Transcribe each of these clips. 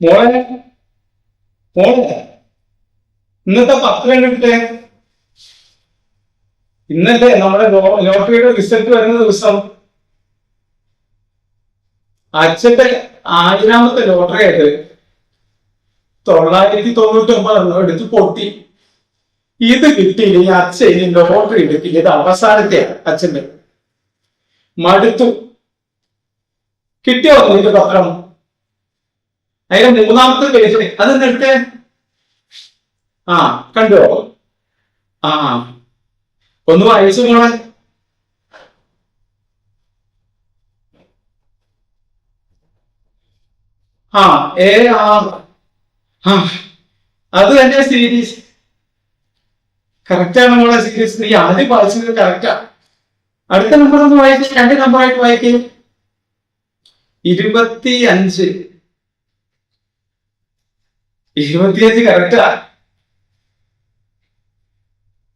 മോളെ മോളെ ഇന്നത്തെ പത്രം കണ്ടിട്ടേ ഇന്നല്ലേ നമ്മുടെ ലോട്ടറിയുടെ റിസൾട്ട് വരുന്ന ദിവസം. അച്ഛന്റെ ആയിരാമത്തെ ലോട്ടറി ആയിട്ട് തൊള്ളായിരത്തി തൊണ്ണൂറ്റി ഒമ്പതെണ്ണം എടുത്ത് പൊട്ടി. ഇത് കിട്ടിയില്ല ഈ അച്ഛൻ ഇനി ലോട്ടറി എടുക്കില്ല. ഇത് അവസാനത്തെ അച്ഛന്റെ മടുത്തു. കിട്ടിയോ നിന്റെ പത്രം? അതിന്റെ മൂന്നാമത്തെ പേജ് അത് എടുത്തേ? ആ കണ്ടോ? ആ. ഒന്ന് വായിച്ചു മോളെ. ആ എ ആ ആ അത് തന്നെ സീരീസ് കറക്റ്റാണ് മോളെ സീരീസ് നീ ആദ്യം വായിച്ചത് കറക്റ്റാ അടുത്ത നമ്പർ ഒന്ന് വായിക്കേ രണ്ട് നമ്പറായിട്ട് വായിക്കേ. ഇരുപത്തി അഞ്ച് ഇരുപത്തിയഞ്ച് കറക്റ്റാ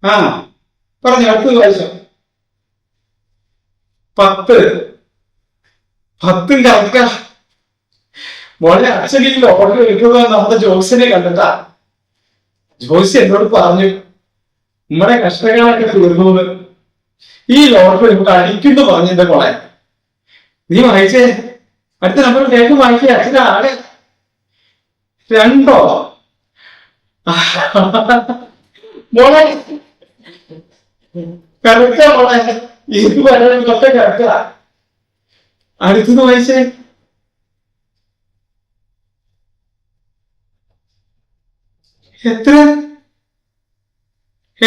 ആ? പറഞ്ഞു അടുത്തത് വായിച്ചോ പത്ത്. പത്തും കറക്റ്റാ മോളെ അച്ഛനിൽ ഓർഡർ എടുക്കുക നമ്മുടെ ജോസിനെ കണ്ടിട്ടാ. ജോസ് എന്നോട് പറഞ്ഞു നമ്മുടെ കഷ്ടങ്ങളൊക്കെ തീർന്നു ഈ ലോട്ടറി നമുക്ക് അടിക്കുന്നു പറഞ്ഞിട്ട് മോളെ? നീ വായിച്ചേ. അടുത്ത നമ്പർ കേൾക്കും വായിക്കേ. അച്ഛനാണ് രണ്ടോ? മോളെ കറക്റ്റാ മോളെ. ഇത് പറയാനൊക്കെ കറക്റ്റാ. അടുത്തത് വായിച്ചേ. എത്ര?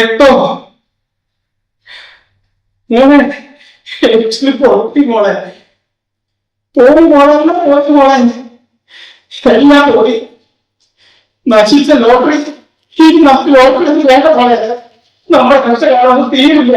എട്ടോ? മോളെ എട്ടിന് പൊട്ടി മോളെ. പോയി മോളെ എല്ലാം പോയി മോളെ? എല്ലാം പോയി. നശിച്ച ലോട്ടറി ഈ ലോട്ടറി വേണ്ട പോലെ നമ്മുടെ കർഷകരാണെന്ന് തീരില്ല